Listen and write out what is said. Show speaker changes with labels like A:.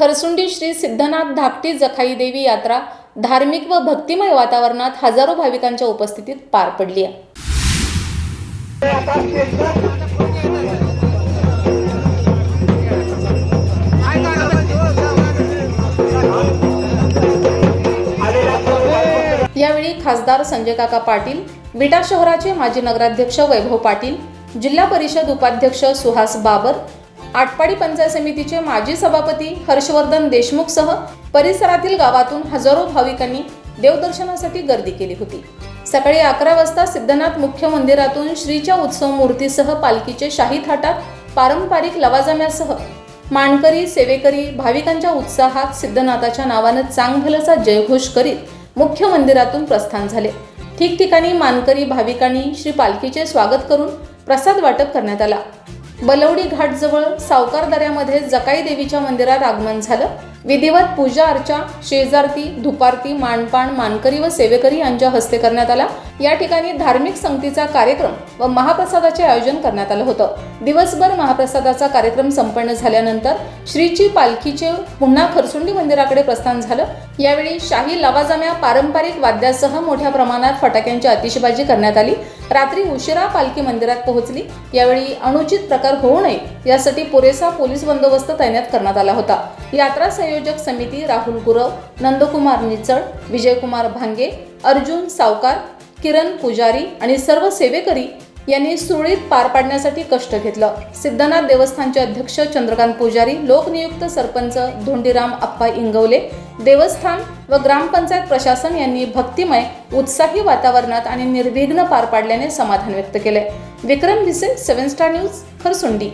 A: खरसुंडी श्री सिद्धनाथ धाकटी जखाई देवी यात्रा धार्मिक व भक्तिमय वातावरणात हजारो भाविकांच्या उपस्थितीत पार पडली आहे. यावेळी खासदार संजय काका पाटील विटा शहराचे माजी नगराध्यक्ष वैभव पाटील जिल्हा परिषद उपाध्यक्ष सुहास बाबर आटपाडी पंचायत समितीचे माजी सभापती हर्षवर्धन देशमुखसह परिसरातील गावातून हजारो भाविकांनी देवदर्शनासाठी गर्दी केली होती. सकाळी अकरा वाजता सिद्धनाथ मुख्य मंदिरातून श्रीच्या उत्सव मूर्तीसह पालखीचे शाही थाटात पारंपरिक लवाजम्यासह मानकरी सेवेकरी भाविकांच्या उत्साहात सिद्धनाथाच्या नावानं चांगभलचा जयघोष करीत मुख्य मंदिरातून प्रस्थान झाले. ठिकठिकाणी मानकरी भाविकांनी श्री पालखीचे स्वागत करून प्रसाद वाटप करण्यात आला. बलवडी घाटजवळ सावकार दऱ्यामध्ये जकाई देवीच्या मंदिरात आगमन झालं. विधिवत पूजा अर्चा शेजारती धुपारती मानपान मानकरी व सेवेकरी यांच्या हस्ते करण्यात आला. या ठिकाणी धार्मिक संगतीचा कार्यक्रम व महाप्रसादाचे आयोजन करण्यात आलं होतं. दिवसभर महाप्रसादाचा कार्यक्रम संपन्न झाल्यानंतर श्रीची पालखीचे पुन्हा खरसुंडी मंदिराकडे प्रस्थान झालं. यावेळी शाही लवाजाम्या पारंपरिक वाद्यासह मोठ्या प्रमाणात फटाक्यांची आतिषबाजी करण्यात आली. रात्री उशिरा पालखी मंदिरात पोहोचली. यावेळी अनुचित प्रकार होऊ नये यासाठी पुरेसा पोलीस बंदोबस्त तैनात करण्यात आला होता. यात्रा संयोजक समिती राहुल गुरव नंदकुमार निचळ विजयकुमार भांगे अर्जुन सावकार किरण पुजारी आणि सर्व सेवेकरी यांनी सुरळीत पार पाडण्यासाठी कष्ट घेतलं. सिद्धनाथ देवस्थानचे अध्यक्ष चंद्रकांत पुजारी लोकनियुक्त सरपंच धोंडीराम अप्पा इंगवले देवस्थान व ग्रामपंचायत प्रशासन यांनी भक्तिमय उत्साही वातावरणात आणि निर्विघ्न पार पाडल्याने समाधान व्यक्त केले. Vikram Bhise seven star news Kharsundi.